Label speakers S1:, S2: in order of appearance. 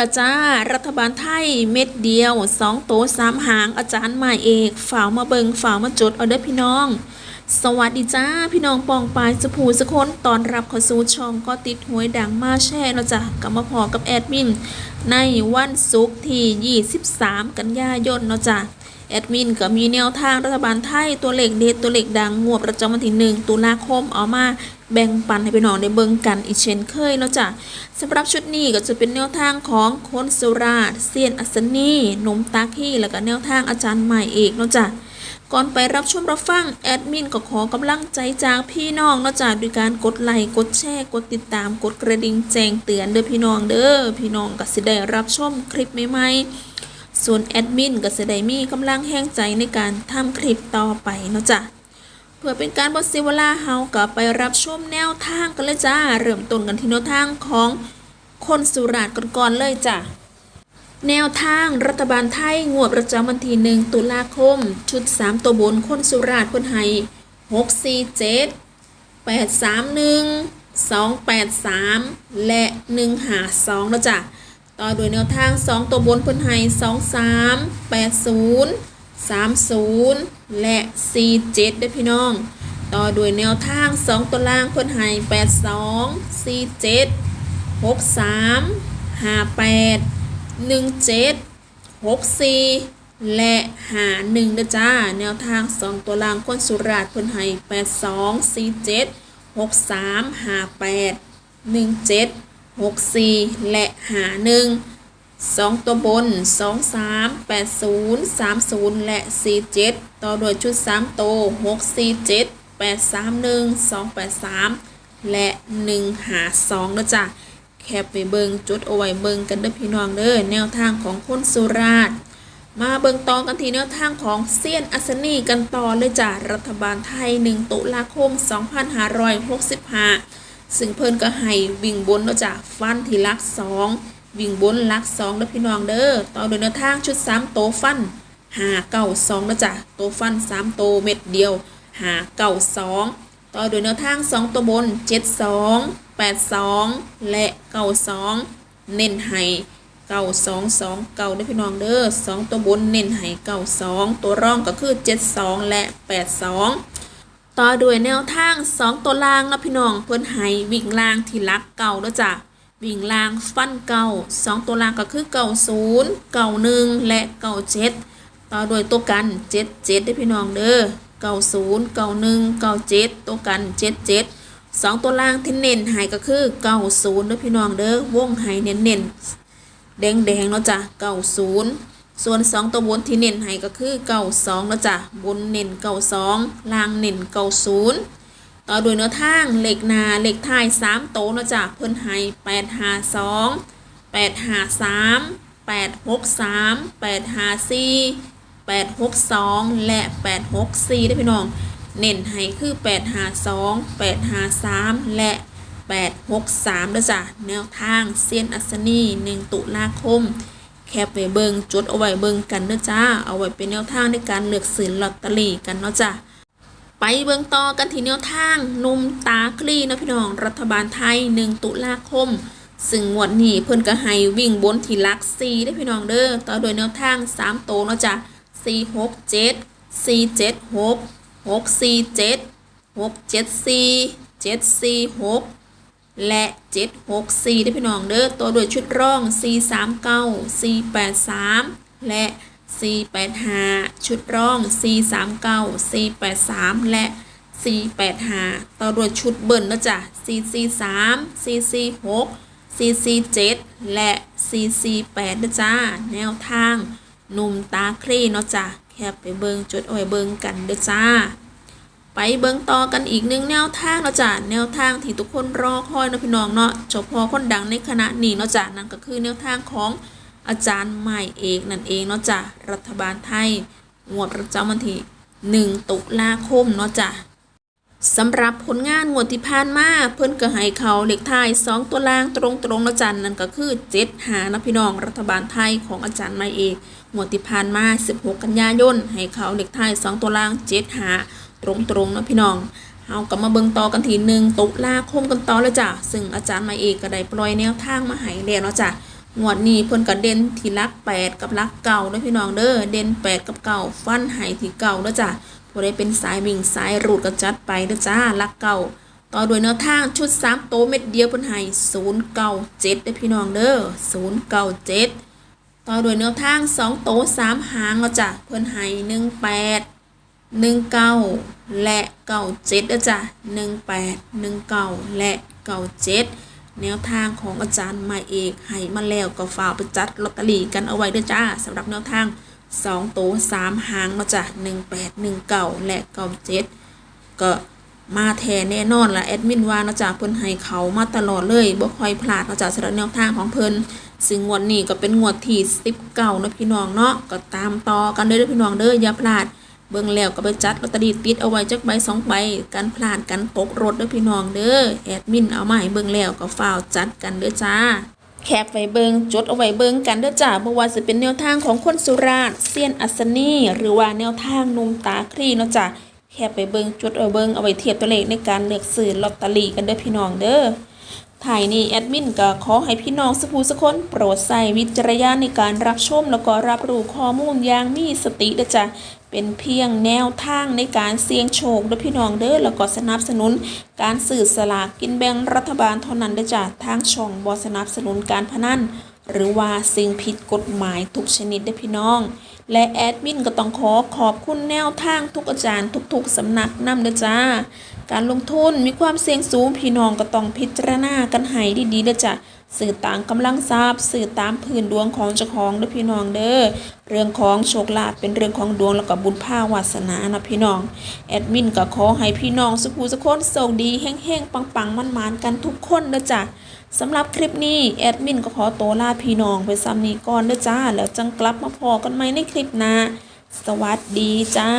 S1: ละจ้า รัฐบาลไทยเม็ดเดียวสองโตสามหางอาจารย์หมายเอกฝ่าวมาเบิงฝ่าวมาจดเอาเด้อพี่น้อง สวัสดีจ้า พี่น้องปองปายสผูสะคนตอนรับข้าสู่ช่องก็ติดหวยดังมาแช่แล้วจ้ะกลับมาพอกับแอดมิน ในวันศุกร์ที่ 23 กันยายนเนาะจ้ะแอดมินก็มีแนวทางรัฐบาลไทยตัวเลขเด็ดตัวเลขดังงวดประจำวันที่หนึ่งตุลาคมเอามา แบ่งปันให้พี่น้องได้เบิ่งกันอีกเช่นเคยเนาะจ้ะสำหรับชุดนี้ก็จะเป็นแนวทางของคนสุราษฎร์เซียนอัศนีนมตาขี้แล้วก็แนวทางอาจารย์ใหม่เอกเนาะจ้ะก่อนไปรับชมรับฟังแอดมินก็ขอกำลังใจจากพี่น้องเนาะจ้ะด้วยการกดไลค์กดแชร์กดติดตามกดกระดิ่งแจ้งเตือนเด้อพี่น้องเด้อพี่น้องก็สิได้รับชมคลิปใหม่ๆส่วนแอดมินก็จะได้มีกำลังแห้งใจในการทำคลิปต่อไปเนาะจ้ะ พื่อเป็นการบดเสียเวลาเฮาก็ไปรับชมแนวทางกันเลยจ้า เริ่มต้นกันที่แนวทางของคนสุราษฎร์ก่อนๆเลยจ้ะแนวทางรัฐบาลไทยงวดประจำวันที่หนึ่งตุลาคม ชุด 3 ตัวบนคนสุราษฎร์คนไทย6 4 7 8 3 1 2 8 3 และ1 5 2แล้วจ้ะ ต่อด้วยแนวทาง 2 ตัวบนคนไทย2 3 8 0 3 0 และ 4 7ด้วยพี่น้อง ต่อด้วยแนวทาง 2 ตัวล่างคนไทย8 2 4 7หกสามห้าแปดหนึ่งเจ็ดหกสี่และหาหนึ่งนะจ้า แนวทางสองตัวล่างคนสุราษฎร์คนไทยแปดสองสี่เจ็ดหกสามห้าแปดหนึ่งเจ็ดหกสี่และหาหนึ่งสองตัวบนสองสามแปดศูนย์สามศูนย์และสี่เจ็ดต่อด้วยชุดสามโตวหกสี่เจ็ดแปดสามหนึ่งสองแปดสามและหนึ่งหาสองนะจ๊ะ แคปไปเบิงจุดเอาไว้เบิงกันเด้อพี่น้องเด้อแนวทางของคนสุราษฎร์มาเบิงต่อกันที่แนวทางของเซียนอัศนีกันต่อเลยจ้ะรัฐบาลไทย 1 ตุลาคม 2565 ซึ่งเพิ่นก็ให้วิ่งบนแล้วจ้ะฟันทีลักสอง วิ่งบนลักสองเด้อพี่น้องเด้อต่อด้วยแนวทางชุด3โตฟันหาเก้าสองนะจ๊ะโตฟัน3โตเม็ดเดียวหาเก้าสองต่อด้วยแนวทาง2ตัวบน7 2 8 2แปดสองและ9 2เน้นให้9 2 2 9ได้อพี่น้องเด้อ2ตัวบนเน้นให้9 2ตัวร่องก็คือ7 2และ8 2ต่อด้วยแนวทาง2ตัวล่างนะพี่น้องเพิ่อนให้วิ่งล่างที่ลักเก่าแล้วจ้ะ วิ่งล่างฟันเก่า2ตัวล่างก็คือ90 91และ97ต่อด้วยตัวกัน77ได้พี่น้องเด้อเก้าศูนย์เก้าหนึ่งเก้าเจ็ดตัวกันเจ็ดเจ็ดสองตัวล่างที่เน้นหายก็คือเก้าศูนย์ด้พี่น้องเด้อวงหายเน้นเน้นแดงแดงเนาะจ้ะเก้าศูนย์ส่วนสองตัวบนที่เน้นหายก็คือเก้าสองเนาะจ้ะบนเน้นเก้าสองล่างเน้นเก้าศูนย์ ต่อด้วยเนื้อทางเหล็กนาเหล็กท้ายสามโตเนาะจ้ะเพิ่นให้แปดห้าสองแปดห้าสามแปดหกสามแปดห้าสี่862และ864ได้พี่น้อง เน้นให้คือ852 853และ863ด้วยจ้ะแนวทางเซียนอัศนี1ตุลาคมแคปไว้เบิงจดเอาไว้เบิงกันเด้อจ้า เอาไว้เป็นแนวทางในการเลือกซื้อลอตเตอรี่กันเนาะจ้ะ ไปเบิงต่อกันที่แนวทางนุ่มตาคลี่นะพี่น้องรัฐบาลไทย 1 ตุลาคม ซึ่งงวดนี้เพิ่นก็ให้วิ่งบนที่ลัก4ได้พี่น้องเด้อต่อโดยแนวทาง 3 โตวเนาะจ้ะสี่หกเจ็ดสี่เจ็ดหกหกซีเจ็ดหกเจ็ดซีเจ็ดซีหกและเจ็ดหกซีได้พี่น้องเด้อตัวโดยชุดร่องสี่สามเก้าซีแปดสามและ สี่แปดห้าชุดร่องสี่สามเก้าสี่และสี่แปดห้าต่อโดยชุดเบิ้ลนะจ๊ะสี่สี่สามสี่สี่หกสี่สี่เดและสี่สี่แปดนะจ๊ะ แนวทางหนุ่มตาคลี่เนาะจ้ะแคบไปเบิงจดอาไว้เบิงกันเด้อจ้า ไปเบิงต่อกันอีกหนึ่งแนวทางเนาะจ้ะแนวทางที่ทุกคนรอคอยนะพี่น้องเนาะเฉพาะคนดังในคณะนี้เนาะจ้ะนั่นก็คือแนวทางของ อาจารย์ใหม่เอกนั่นเองเนาะจ้ะรัฐบาลไทยงวดประจำวันที่หนึ่งตุลาคมเนาะจ้ะสำหรับผลงานงวดที่ผ่านมาเพิ่นก็ให้เขาเลขท้าย 2 ตัวล่างตรงๆนะจันนั่นก็คือ7หานะพี่น้องรัฐบาลไทยของอาจารย์ไม่เอกงวดที่ผ่านมา 16 กันยายนให้เขาเลขท้าย 2 ตัวล่าง7หาตรงๆนะพี่น้องเฮาก็มาเบิ่งต่อกันทีหนึ่งตุลาคมกันต่อเลยจ้ะ ซึ่งอาจารย์ไม่เอกก็ได้ปล่อยแนวทางมาให้แล้วเนาะจ้ะ งวดนี้เพิ่นก็เด่นที่ลักแปดกับหลักเก่าเด้อพี่น้องเด้อเด่นแปดกับเก่าฟันไห้ที่เก่าเด้อจ้ะผู้ใดเป็นสายวิ่งสายรูดก็จัดไปเด้อจ้าหลักเก่าต่อด้วยแนวทางชุด3โตเม็ดเดียวเพิ่นให้097เด้อพี่น้องเด้อ097 ต่อด้วยแนวทาง2โตว3หางแล้วจ้ะเพิ่นให้18 19 และ 97เด้อจ้ะ18 19 และ 97 แนวทางของอาจารย์มาเอกให้มาแล้วก็ฝากไปจัดลอตเตอรี่กันเอาไว้ด้วยจ้าสำหรับแนวทาง2โตว3หางเนาะจ้ะ18 19และ97ก็มาแทนแน่นอนละแอดมินว่าเนาะจ้ะเพิ่นให้เขามาตลอดเลยบ่ค่อยพลาดเนาะจ้ะสำหรับแนวทางของเพิ่นซึ่งงวดนี้ก็เป็นงวดที่19เนาะพี่น้องเนาะก็ตามต่อกันเด้เด้อพี่น้องเด้ออย่าพลาด เบิ่งแล้วก็ไปจัดลอตเตอรี่ติดเอาไว้จักใบสองใบกันพลาดกันตกรถเด้อพี่น้องเด้อแอดมินเอามาให้เบิ่งแล้วก็ฝ้าวจัดกันเด้อจ้าแคปไว้เบิงจดเอาไว้เบิงกันเด้อจ้าบ่ว่าจะเป็นแนวทางของคนสุราษฎร์เซียนอัศนีหรือว่าแนวทางนุ่มตาครีเนาะจ้าแคปไปเบิงจดเอาเบิงเอาไว้เทียบตัวเลขในการเลือกซื้อลอตเตอรี่กันเด้อพี่น้องเด้อถ่ายนี้แอดมินก็ขอให้พี่น้องสกผู้สกคนโปรดใส่วิจารณญาณในการรับชมแล้วก็รับรู้ข้อมูลอย่างมีสติเด้อจ้า เป็นเพียงแนวทางในการเสี่ยงโชคด้วยพี่น้องเด้อแล้วก็สนับสนุนการสื่อสลากกินแบ่งรัฐบาลเท่านั้นเด้อจ้ะทางช่องบอสนับสนุนการพนันหรือว่าสิ่งผิดกฎหมายทุกชนิดเด้พี่น้อง และแอดมินก็ต้องขอขอบคุณแนวทางทุกอาจารย์ทุกๆสำนักนำเด้อจ้า การลงทุนมีความเสี่ยงสูงพี่น้องก็ต้องพิจารณากันให้ดีๆเด้อจ้ะสื่อต่างกำลังทราบสื่อตามพื้นดวงของเจ้าของเด้อพี่น้องเด้อเรื่องของโชคลาภเป็นเรื่องของดวงแล้วก็บุญภาวาสนานะพี่น้องแอดมินก็ขอให้พี่น้องสุขูสุขคนโชคดีแห้งๆปังๆมันๆกันทุกคนเด้อจ้ะสำหรับคลิปนี้แอดมินก็ขอตัวลาพี่น้องไปซ้ำนี้ก่อนเด้อจ้าแล้วจังกลับมาพอกันใหม่ในคลิปหน้าสวัสดีจ้า